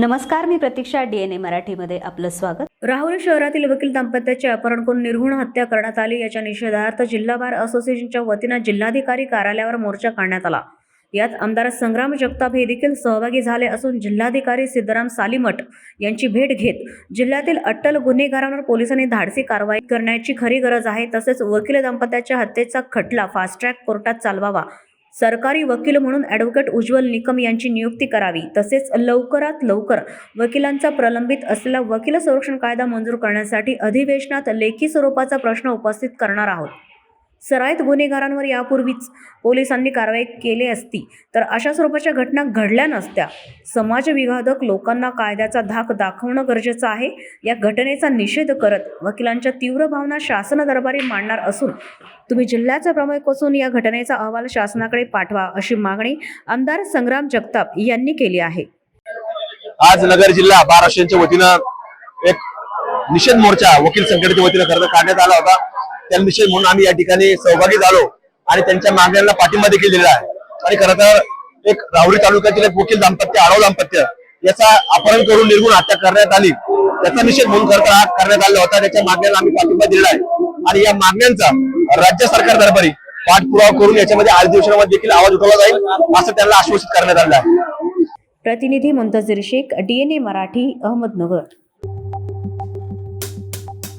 नमस्कार मी प्रतीक्षा डीएनए मराठीमध्ये आपलं स्वागत. राहुरी शहरातील वकील दाम्पत्याचे अपहरण करून निर्घुण हत्या करण्यात आली. याच्या निषेधार्थ जिल्हा बार असोसिएशनच्या वतीनं जिल्हाधिकारी कार्यालयावर मोर्चा काढण्यात आला. यात आमदार संग्राम जगताप हे देखील सहभागी झाले असून जिल्हाधिकारी सिद्धराम सालीमठ यांची भेट घेत जिल्ह्यातील अट्टल गुन्हेगारांवर पोलिसांनी धाडसी कारवाई करण्याची खरी गरज आहे. तसेच वकील दाम्पत्याच्या हत्येचा खटला फास्ट ट्रॅक कोर्टात चालवावा. सरकारी वकील म्हणून ॲडव्होकेट उज्ज्वल निकम यांची नियुक्ती करावी. तसेच लवकरात लवकर वकिलांचा प्रलंबित असलेला वकील संरक्षण कायदा मंजूर करण्यासाठी अधिवेशनात लेखी स्वरूपाचा प्रश्न उपस्थित करणार आहोत. सराईत गुन्हेगारांवर यापूर्वीच पोलिसांनी कारवाई केली असती. तर अशा स्वरूपाच्या घटना घडल्या नसत्या. समाजविघातक लोकांना कायद्याचा धाक दाखवणं गरजेचं आहे. या घटनेचा निषेध करत वकिलांच्या तीव्र भावना शासन दरबारी मांडणार असून तुम्ही जिल्ह्याचा प्रमुख असून या घटनेचा अहवाल शासनाकडे पाठवा अशी मागणी आमदार संग्राम जगताप यांनी केली आहे. आज नगर जिल्हा महाराष्ट्राच्या वतीनं एक निषेध मोर्चा वकील संघटनेच्या वतीनं काढण्यात आला होता. त्या निषेध म्हणून आम्ही या ठिकाणी सहभागी झालो आणि त्यांच्या मागण्यांना पाठिंबा देखील दिलेला आहे. आणि खरं तर एक राहुरी तालुक्यातील एक वकील दाम्पत्य आडव दाम्पत्य याचा अपहरण करून निर्गुण हत्या करण्यात आली. त्याचा निषेध म्हणून खरं तर करण्यात आला होता. त्याच्या मागण्यांना आम्ही पाठिंबा दिलेला आहे. आणि या मागण्यांचा राज्य सरकार दरबारी पाठपुरावा करून याच्यामध्ये आज देखील आवाज उठवला जाईल असं त्यांना आश्वासित करण्यात आलं आहे. प्रतिनिधी मुंतजीर शेख डीएनए मराठी अहमदनगर.